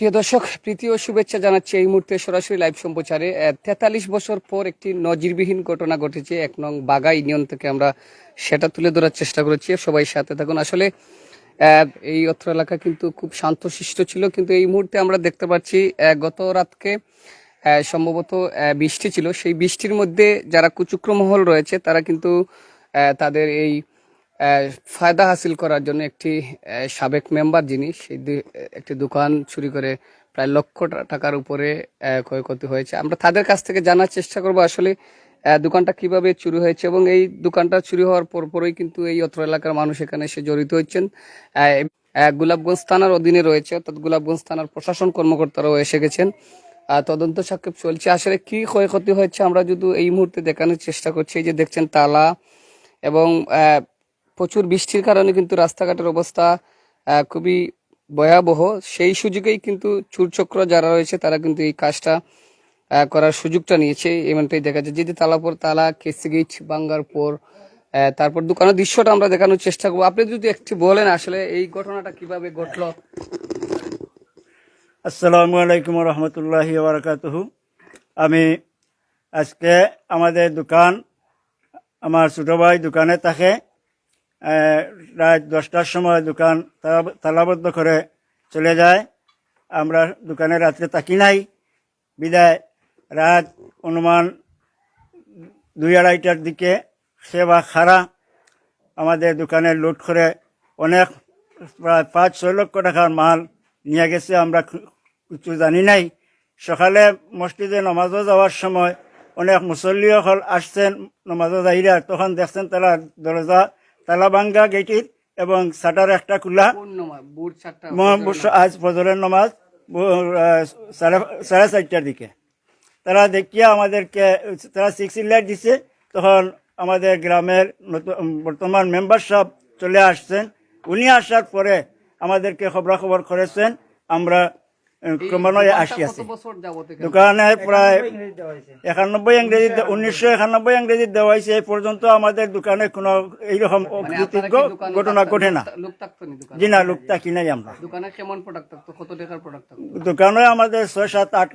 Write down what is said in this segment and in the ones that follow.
প্রিয় দর্শক, প্রীতি ও শুভেচ্ছা জানাচ্ছি এই মুহূর্তে সরাসরি লাইভ সম্প্রচারে। তেতাল্লিশ বছর পর একটি নজিরবিহীন ঘটনা ঘটেছে এক নং বাগা ইউনিয়ন থেকে আমরা সেটা তুলে ধরার চেষ্টা করেছি। সবাই সাথে থাকুন। আসলে এই অত্র এলাকা কিন্তু খুব শান্তশিষ্ট ছিল, কিন্তু এই মুহূর্তে আমরা দেখতে পাচ্ছি গত রাতকে সম্ভবত বৃষ্টি ছিল। সেই বৃষ্টির মধ্যে যারা কুচক্র মহল রয়েছে, তারা কিন্তু তাদের এই ফায়দা হাসিল করার জন্য একটি সাবেক মেম্বার যিনি, সেই একটি দোকান চুরি করে প্রায় লক্ষ টাকার উপরে ক্ষয়ক্ষতি হয়েছে। আমরা তাদের কাছ থেকে জানার চেষ্টা করব আসলে দোকানটা কীভাবে চুরি হয়েছে এবং এই দোকানটা চুরি হওয়ার পরপরই কিন্তু এই অত্র এলাকার মানুষ এখানে এসে জড়িত হচ্ছেন গোলাপগঞ্জ থানার অধীনে রয়েছে, অর্থাৎ গোলাপগঞ্জ থানার প্রশাসন কর্মকর্তারাও এসে গেছেন। তদন্ত সাক্ষেপ চলছে। আসলে কি ক্ষয়ক্ষতি হয়েছে আমরা যদি এই মুহূর্তে দেখানোর চেষ্টা করছি, এই যে দেখছেন তালা এবং প্রচুর বৃষ্টির কারণে কিন্তু রাস্তাঘাটের অবস্থা খুবই ভয়াবহ। সেই সুযোগেই কিন্তু চুরচক্র যারা রয়েছে তারা কিন্তু এই কাজটা করার সুযোগটা নিয়েছে। এমনটাই দেখা যায়। যদি তালাপর তালা, কেসি গেট বাঙ্গার পর তারপর দোকানের দৃশ্যটা আমরা দেখানোর চেষ্টা করব। আপনি যদি একটু বলেন আসলে এই ঘটনাটা কীভাবে ঘটলো? আসসালামু আলাইকুম রহমতুল্লাহি বারকাতুহু আমি আজকে আমাদের দোকান, আমার ছোট ভাই দোকানে থাকে। রাত দশটার সময় দোকান তালাবদ্ধ করে চলে যায়। আমরা দোকানে রাত্রে তাকি নাই। বিদায়, রাত অনুমান দুই আড়াইটার দিকে সেবা খারা। আমাদের দোকানে লুট করে অনেক, প্রায় পাঁচ, ছয় লক্ষ টাকার মাল নিয়ে গেছে। আমরা কিছু জানি নাই। সকালে মসজিদে নমাজও যাওয়ার সময় অনেক মুসল্লি হল আসছেন, নমাজও যাইরা। তখন দেখছেন তারা দরজা তালা ভাঙ্গা গেটির এবং সাটার একটা খোলা আজ ফজরের নমাজ সাড়ে চারটার দিকে। তারা দেখিয়া আমাদেরকে তারা সিক্স লাইট দিছে তখন আমাদের গ্রামের নতুন বর্তমান মেম্বার সব চলে আসছেন। উনি আসার পরে আমাদেরকে খবরাখবর করেছেন। আমরা ক্রমান্বয়ে আসি আছি? দোকানে প্রায় একানব্বই ইংরেজি উনিশশো একানব্বই ইংরেজি দেওয়া হয়েছে এই পর্যন্ত আমাদের দোকানে কোনো এইরকম মানে অকৃতজ্ঞ ঘটনা ঘটে না। জি না লোক লোকটা কিনাই আমরা। দোকানে কেমন প্রোডাক্ট থাকতো? কত টাকার প্রোডাক্ট থাকতো? দোকানে আমাদের ছয় সাত আট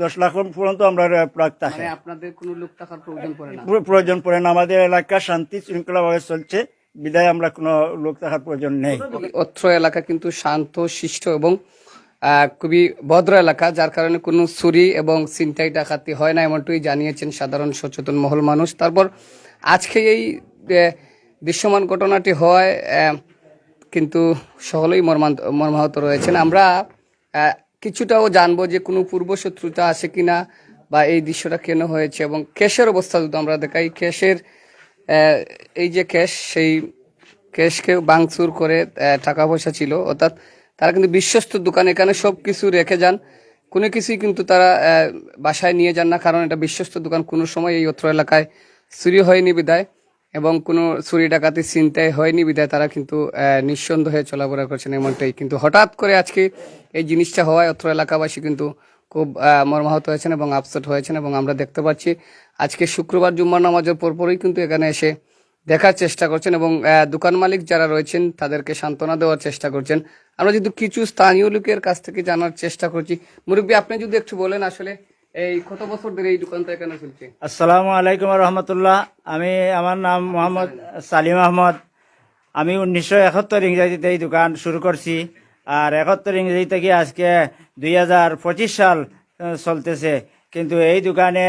দশ লাখ পর্যন্ত আমরা প্রাক থাকে মানে আপনাদের কোনো লোক টাকার প্রয়োজন পড়ে না? প্রয়োজন পড়ে না। আমাদের এলাকা শান্তি শৃঙ্খলা ভাবে চলছে। বিদায় আমরা কোনো লোক থাকার প্রয়োজন নেই। অত্র এলাকা কিন্তু শান্ত শিষ্ট এবং খুবই ভদ্র এলাকা, যার কারণে কোনো চুরি এবং ছিনতাই ডাকাতি হয় না এমনটুই জানিয়েছেন সাধারণ সচেতন মহল মানুষ। তারপর আজকে এই দৃশ্যমান ঘটনাটি হয় কিন্তু সকলেই মর্মান্ত, মর্মাহত রয়েছেন। আমরা কিছুটাও জানব যে কোনো পূর্ব শত্রুতা আছে কিনা বা এই দৃশ্যটা কেন হয়েছে এবং ক্যাশের অবস্থা যদি আমরা দেখাই ক্যাশের এই যে ক্যাশ সেই ক্যাশকে বাংচুর করে টাকা পয়সা ছিল, অর্থাৎ তারা কিন্তু বিশ্বস্ত দোকান, এখানে সব কিছু রেখে যান। কোনো কিছুই কিন্তু তারা বাসায় নিয়ে যান না, কারণ এটা বিশ্বস্ত দোকান। কোনো সময় এই অত্র এলাকায় চুরি হয়নি বিদায় এবং কোনো চুরি ডাকাতি চিন্তায় হয়নি বিদায় তারা কিন্তু নিঃসন্দেহে চলাফেরা করছেন এমনটাই। কিন্তু হঠাৎ করে আজকে এই জিনিসটা হওয়ায় অত্র এলাকাবাসী কিন্তু খুব মর্মাহত হয়েছেন এবং আপসেট হয়েছেন, এবং আমরা দেখতে পাচ্ছি আজকে শুক্রবার জুম্মার নামাজের পরপরই কিন্তু এখানে এসে দেখার চেষ্টা করছেন এবং দোকান মালিক যারা রয়েছেন তাদেরকে সান্ত্বনা দেওয়ার চেষ্টা করছেন। আমরা যদি কিছু স্থানীয় লোকের কাছ থেকে জানার চেষ্টা করছি। মুরব্বী, আপনি যদি একটু বলেন আসলে, এই কত বছর ধরে এই দোকানটা এখানে চলছে? আসসালামু আলাইকুম রহমতুল্লাহ। আমি, আমার নাম মোহাম্মদ সালিম আহমদ। আমি উনিশশো একাত্তর ইংরেজিতে এই দোকান শুরু করছি। আর একাত্তর ইংরেজি থেকে আজকে দুই হাজার পঁচিশ সাল চলতেছে। কিন্তু এই দোকানে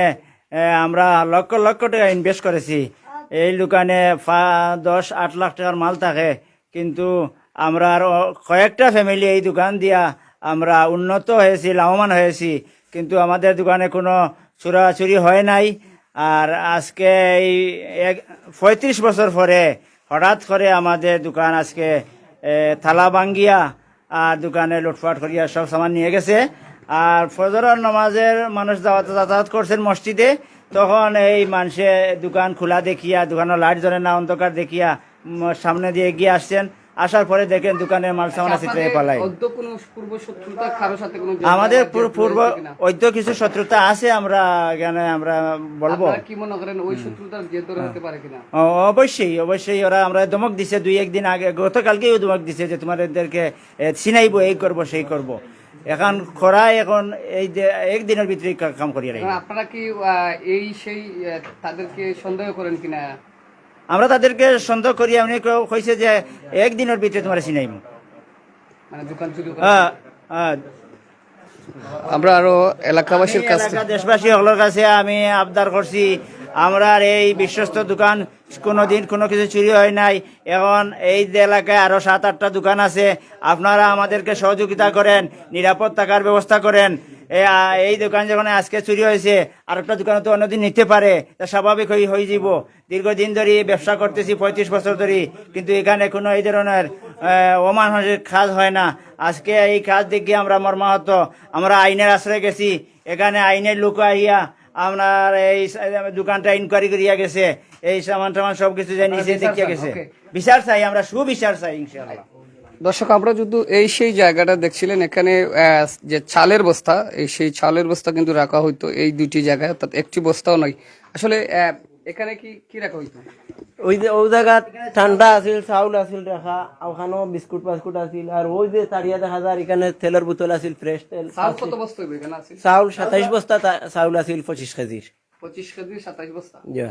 আমরা লক্ষ লক্ষ টাকা ইনভেস্ট করেছি। এই দোকানে দশ, আট লাখ টাকার মাল থাকে। কিন্তু আমরা আরও কয়েকটা ফ্যামিলি এই দোকান দিয়া আমরা উন্নত হয়েছি, লাভবান হয়েছি। কিন্তু আমাদের দোকানে কোনো চুরাচুরি হয় নাই। আর আজকে এই এক, পঁয়ত্রিশ বছর পরে হঠাৎ করে আমাদের দোকান আজকে থালা ভাঙ্গিয়া আর দোকানে লুটপাট করিয়া সব সামান নিয়ে গেছে। আর ফজরের নামাজের মানুষ যাওয়া যাতায়াত করছেন মসজিদে। তখন এই মানুষে দোকান খোলা দেখিয়া দোকানের লাইট জ্বলে না অন্ধকার দেখিয়া সামনে দিয়ে গিয়ে আসছেন। আসার পরে দেখেন দোকানের মাল সামান আছে পালাই। শত্রুতা আমাদের পূর্ব ঐদ্য কিছু শত্রুতা আছে আমরা এখানে আমরা বলব। কি মনে করেন ওই শত্রুতার জের হতে পারে কিনা? অবশ্যই অবশ্যই ওরা আমরা দমক দিছে দুই একদিন আগে গতকালকেও দমক দিছে যে তোমাদেরকে চিনাইবো এই করব সেই করব। এখন খরাই এখন এই যে একদিনের ভিতরে কাম করিয়া রাখি। আপনারা কি এই সেই তাদেরকে সন্দেহ করেন কিনা? আমরা তাদেরকে সন্দেহ করি এমনি কেউ কইছে যে একদিনের ভিতরে তোমার চিনাইম মানে দোকান চুরি করে। হ্যাঁ হ্যাঁ। আমরা আরও এলাকাবাসীর কাছ দেশবাসী সকলের কাছে আমি আবদার করছি আমরা এই বিশ্বস্ত দোকান কোনোদিন কোনো কিছু চুরি হয় নাই। এখন এই এলাকায় আরও সাত, আটটা দোকান আছে, আপনারা আমাদেরকে সহযোগিতা করেন, নিরাপদ থাকার ব্যবস্থা করেন। এই দোকান যখন আজকে চুরি হয়েছে আর একটা দোকানে তো অন্যদিন নিতে পারে, তা স্বাভাবিক হয়ে হয়ে যাব। দীর্ঘদিন ধরে ব্যবসা করতেছি, পঁয়ত্রিশ বছর ধরে, কিন্তু এখানে কোনো এই ধরনের অমানসিক কাজ হয় না। আজকে এই কাজ দেখে আমরা মর্মাহত, আমরা আইনের আশ্রয় গেছি, এখানে আইনের লোক আহিয়া আপনার এই দোকানটা ইনকোয়ারি করিয়া গেছে এই সামান টামান সবকিছু কিছু নিচে দেখিয়া গেছে। বিচার চাই আমরা সুবিচার চাই ইনশাআল্লাহ। দর্শক আমরা যদি এই সেই জায়গাটা দেখছিলেন এখানে আহ, যে চালের বস্তা এই সেই চালের বস্তা কিন্তু রাখা হইতো এই দুটি জায়গায় অর্থাৎ একটি বস্তাও নয়। আসলে আহ, এখানে কি কি রাখা হইতো ওই যে ওই জায়গাত ঠান্ডা আছিল চাউল আছিল রাখা ওখানেও বিস্কুট ফাস্কুট আছিল আর ওই যে তারিয়া দেখা যায় এখানে তেলের বোতল আছিল ফ্রেশ তেল চাল কত বস্তা হইবে এখানে আছে চাউল সাতাইশ বস্তা চাউল আছিল পঁচিশ কেজির পঁচিশ কেজি সাতাশ বস্তা? জি।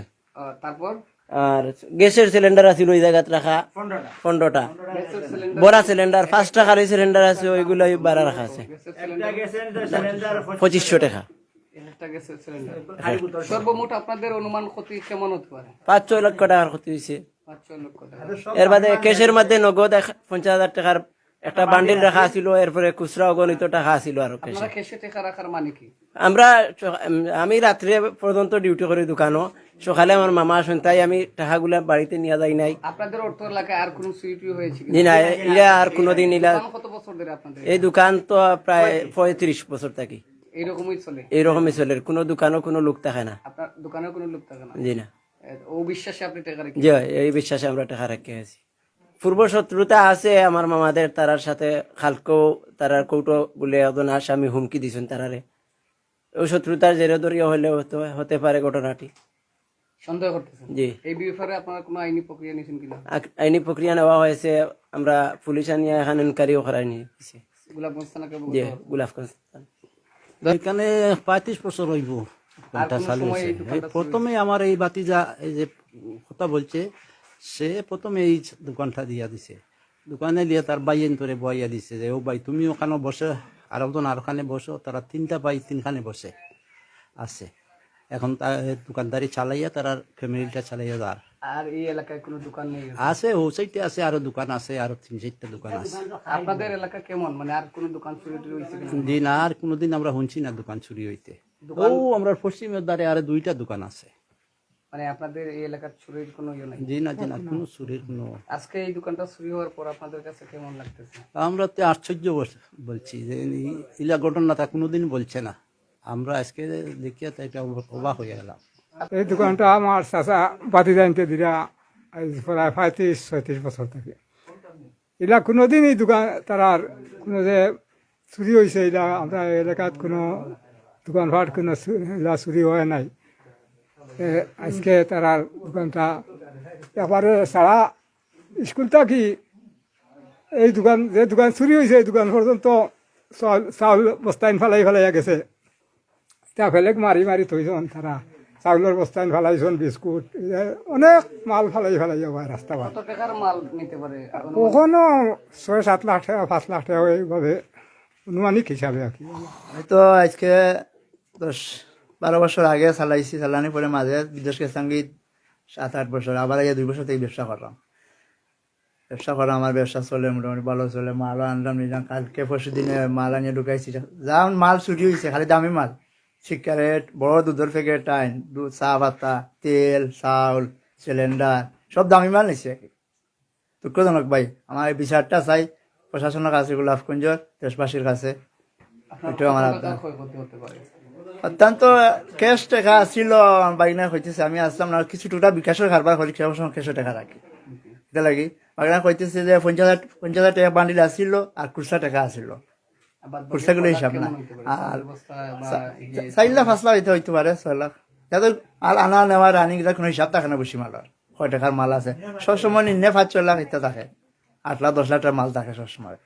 তারপর? আর গ্যাসের সিলিন্ডার আছিল ওই জায়গাত রাখা। পনেরোটা বড়া সিলিন্ডার পাঁচ টাকার সিলিন্ডার আছে ওইগুলো বাড়া রাখা আছে। পঁচিশশো টাকা। একটা সিলিন্ডার সর্বমোট আপনাদের অনুমান ক্ষতি কেমন হতে পারে? পাঁচ ছয় লক্ষ টাকার ক্ষতি হয়েছে। টাকা এর বাদে ক্যাশের মধ্যে নগদ পঞ্চাশ হাজার টাকার একটা বান্ডিল রাখা ছিল এরপরে খুচরা অগণিত টাকা আর মানে কি? আমরা আমি রাত্রে পর্যন্ত ডিউটি করি দোকানও। সকালে আমার মামা আসেন তাই আমি টাকাগুলা বাড়িতে নিয়ে যাই নাই। আপনাদের অর্থ এলাকায় আর কোন সুইটি হয়েছে জি না ইলা আর কোনোদিন ইলা কত বছর ধরে আপনাদের এই দোকান তো প্রায় পঁয়ত্রিশ বছর থাকি। এইরকমই চলে? এইরকমই চলে। কোনো দোকানও কোনো লোক থাকে না। আপনার দোকানে কোনো লোক থাকে না? জি না। ও বিশ্বাসে আপনি টাকা রেখে জি এই বিশ্বাসে আমরা টাকা রাখি আছি। পূর্ব শত্রুতা আছে আমার মামাদের তারার সাথে খালকো তারার কৌটো বলে একজন আসামি হুমকি দিছেন তারারে। ওই শত্রুতার জেরে ধরিয়া হলে হতে- পারে ঘটনাটি। সন্দেহ করতেছেন? জি। এই ব্যাপারে আপনারা কোনো আইনি প্রক্রিয়া নিয়েছেন কিনা? আইনি প্রক্রিয়া নেওয়া হয়েছে আমরা পুলিশ আনিয়া এখানে ইনকারিও করাই নিয়েছি। গোলাপগঞ্জ থানাকে যে গোলাপগঞ্জ এখানে পঁয়ত্রিশ বছর হইব দোকানটা চালু হয়েছে। প্রথমে আমার এই বাতিজা এই যে কথা বলছে সে প্রথমে এই দোকানটা দিয়া দিছে। দোকানে দিয়ে তার বাইয়েন তোরে বইয়া দিছে যে ও ভাই তুমি ওখানে বসে আর একজন আর ওখানে বসো তারা তিনটা ভাই তিনখানে বসে আছে এখন তার দোকানদারি চালাইয়া তারা ফ্যামিলিটা চালাইয়া যার। আর এই এলাকায় কোনো দোকান নেই আছে ও সাইডে আছে আরও দোকান আছে আরও তিন চারটা দোকান আছে। আপনাদের এলাকা কেমন? মানে আর কোনো দোকান চুরি হয়েছে দিন আর কোনোদিন আমরা শুনছি না দোকান চুরি হইতে। ও আমরা পশ্চিমের দ্বারে আরও দুইটা দোকান আছে। মানে আপনাদের এই এলাকার চুরির কোনো ইয়ে নাই? জি না জি না কোনো চুরির কোনো আজকে এই দোকানটা চুরি হওয়ার পর আপনাদের কাছে কেমন লাগতেছে? আমরা তো আশ্চর্য বস- বলছি যে এই- ইলা ঘটনাটা কোনোদিন বলছে না। আমরা আজকে দেখিয়া তো এটা অবাক- অবাক হয়ে গেলাম। এই দোকানটা আমার চাচা বাতি জানতে আজ প্রায় পঁয়ত্রিশ, ছয়ত্রিশ বছর থেকে। এলা কোনোদিন এই দোকান তারার কোনো যে চুরি হয়েছে এলা আমরা এলাকাত কোনো দোকান ভাট কোনো চুরি হয় নাই। আজকে তারার দোকানটা একবারে সারা স্কুলটা কি এই দোকান, যে দোকান চুরি হয়েছে এই দোকান পর্যন্ত চাউল বস্তাইন ফেলাই, ফেলাইয়া গেছে। তা ফেলেক মারি মারি থৈছন তারা। চাউলের বস্তান ফেলাইছন বিস্কুট অনেক মাল ফেলাই ফেলাই যাব রাস্তা মাল নিতে পারে এখন কখনো ছয় সাত লাখ টাকা পাঁচ লাখ টাকা এইভাবে অনুমানিক হিসাবে আর কি হয়তো আজকে দশ বারো বছর আগে চালাইছি চালানি পরে মাঝে বিদেশ গেছিলাম কি সাত আট বছর আবার আগে দুই বছর থেকে ব্যবসা করলাম ব্যবসা করা আমার ব্যবসা চলে মোটামুটি ভালো চলে মালও আনলাম নিলাম কালকে পরশু দিনে মাল আনিয়ে ঢুকাইছি যা মাল চুরি হয়েছে খালি দামি মাল সিগারেট বড় দুধের প্যাকেট টাইন দুধ চা পাতা তেল চাউল সিলিন্ডার সব দামি মাল নিছে। দুঃখজনক ভাই আমার এই বিচারটা চাই প্রশাসনের কাছে গোলাপকুঞ্জ দেশবাসীর কাছে। এটাও আমার অত্যন্ত ক্যাশ টাকা ছিল বাইনা হইতেছে আমি আসলাম না কিছু টুকটা বিকাশের কারবার করি সময় ক্যাশও টাকা রাখি। এটা লাগি বাগনা কইতেছে যে পঞ্চাশ হাজার পঞ্চাশ হাজার টাকা বান্ডিল আসছিল আর খুচরা টাকা আসছিল হিসাব না। আর চার লাখ পাঁচ লাখ হইতে হইতে পারে ছয় লাখ। যাদের আর আনা নেওয়া রানিং কোনো হিসাব থাকে না বেশি মালের। কয় টাকার মাল আছে? সবসময় নিম্নে পাঁচ ছয় লাখ ইত্যা থাকে। আট লাখ দশ লাখ টাকার মাল থাকে সবসময়।